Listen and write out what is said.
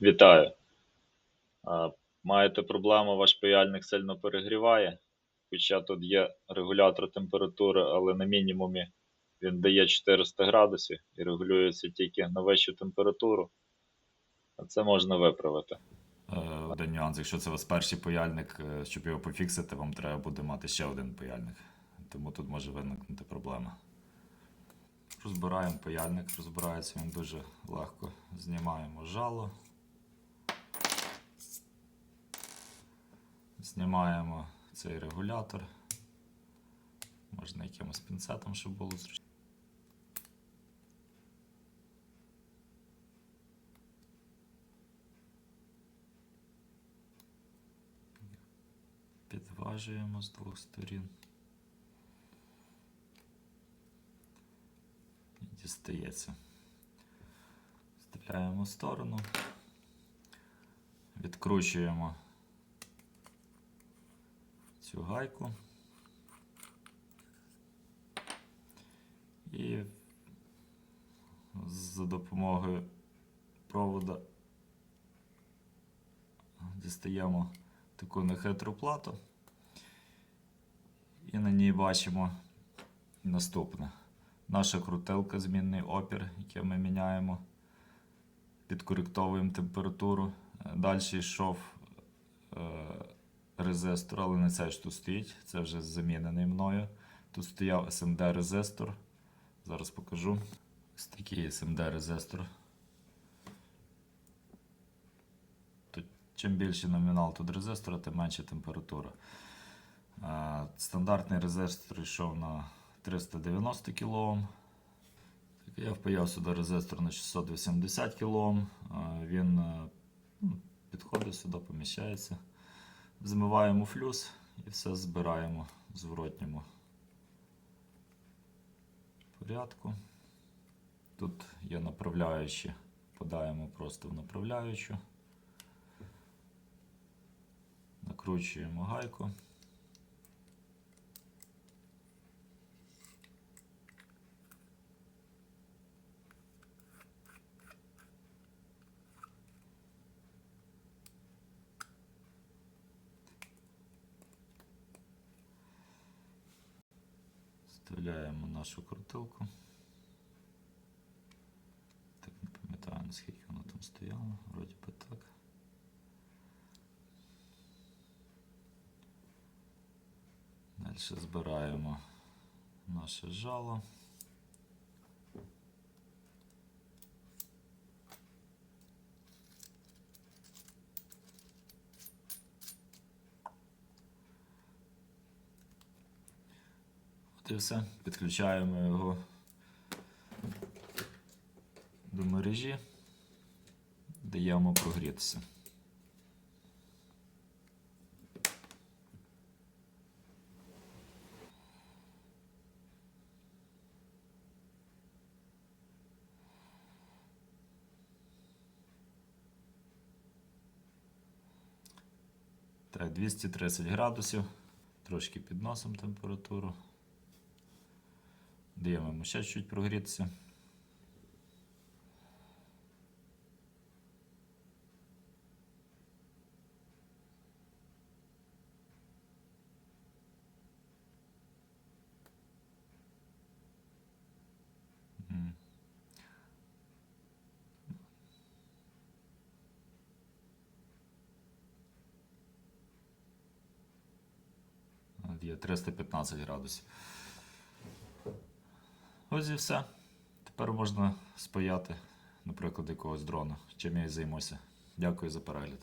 Вітаю. Маєте проблему, ваш паяльник сильно перегріває. Хоча тут є регулятор температури, але на мінімумі він дає 400 градусів і регулюється тільки на вищу температуру. А це можна виправити. Е, Один нюанс, якщо це у вас перший паяльник, е, щоб його пофіксити, вам треба буде мати ще один паяльник. Тому тут може виникнути проблема. Розбираємо паяльник, розбирається він дуже легко. Знімаємо жало. Знімаємо цей регулятор. Можна якимось пінцетом, щоб було зручно. Підважуємо з двох сторін. І дістається. Стріляємо в сторону. Відкручуємо цю гайку. І за допомогою провода дістаємо таку нехитру плату. І на ній бачимо наступне. Наша крутилка, змінний опір, який ми міняємо, підкоректовуємо температуру. Далі йшов е, резистор, але не цей що тут стоїть, це вже замінений мною. Тут стояв SMD резистор. Зараз покажу. Ось такий SMD резистор. Чим більший номінал тут резистора, тим менша температура. Е, Стандартний резистор йшов на 390 кОм. Так, Я впаяв сюди резистор на 680 кОм. Е, Він е, ну, підходить сюди, поміщається. Змиваємо флюс і все збираємо в зворотньому порядку. Тут є направляючі, подаємо просто в направляючу. Накручуємо гайку. Вставляємо нашу крутилку. Так не пам'ятаю, наскільки воно там стояло. Вроді би так. Далі збираємо наше жало. І все. Підключаємо його до мережі, даємо прогрітися. Так, 230 градусів. Трошки підносимо температуру. Ще чуть прогрітися. Є 315 градусів. Ось і все. Тепер можна спаяти, наприклад, якогось дрона. Чим я і займуся. Дякую за перегляд.